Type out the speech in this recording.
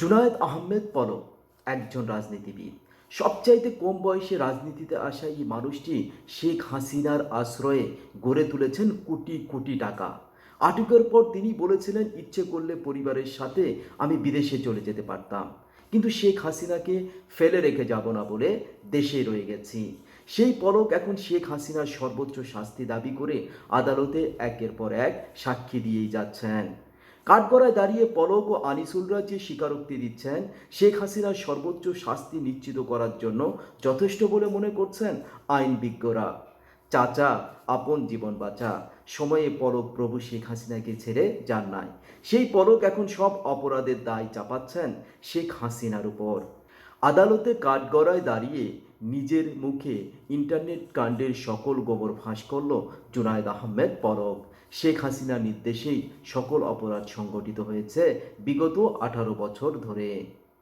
জুনায়েদ আহমেদ পলক একজন রাজনীতিবিদ। সবচাইতে কম বয়সে রাজনীতিতে আসা এই মানুষটি শেখ হাসিনার আশ্রয়ে গড়ে তুলেছেন কোটি কোটি টাকা। আটকের পর তিনি বলেছিলেন, ইচ্ছে করলে পরিবারের সাথে আমি বিদেশে চলে যেতে পারতাম। কিন্তু শেখ হাসিনাকে ফেলে রেখে যাব না বলে দেশে রয়ে গেছি। সেই পলক এখন শেখ হাসিনার সর্বোচ্চ শাস্তি দাবি করে আদালতে একের পর এক সাক্ষী দিয়েই যাচ্ছেন। কাঠগড়ায় দাঁড়িয়ে পলক ও আনিসুলরা যে স্বীকারোক্তি দিচ্ছেন শেখ হাসিনার সর্বোচ্চ শাস্তি নিশ্চিত করার জন্য যথেষ্ট বলে মনে করছেন আইনবিজ্ঞরা চাচা, আপন জীবন বাঁচা। সময়ে পলক প্রভু শেখ হাসিনাকে ছেড়ে যান নাই। সেই পলক এখন সব অপরাধের দায় চাপাচ্ছেন শেখ হাসিনার উপর। আদালতে কাঠগড়ায় দাঁড়িয়ে নিজের মুখে ইন্টারনেট কাণ্ডের সকল গোবর ফাঁস করল জুনায়দ আহমেদ পলক। শেখ হাসিনার নির্দেশেই সকল অপরাধ সংগঠিত হয়েছে বিগত আঠারো বছর ধরে।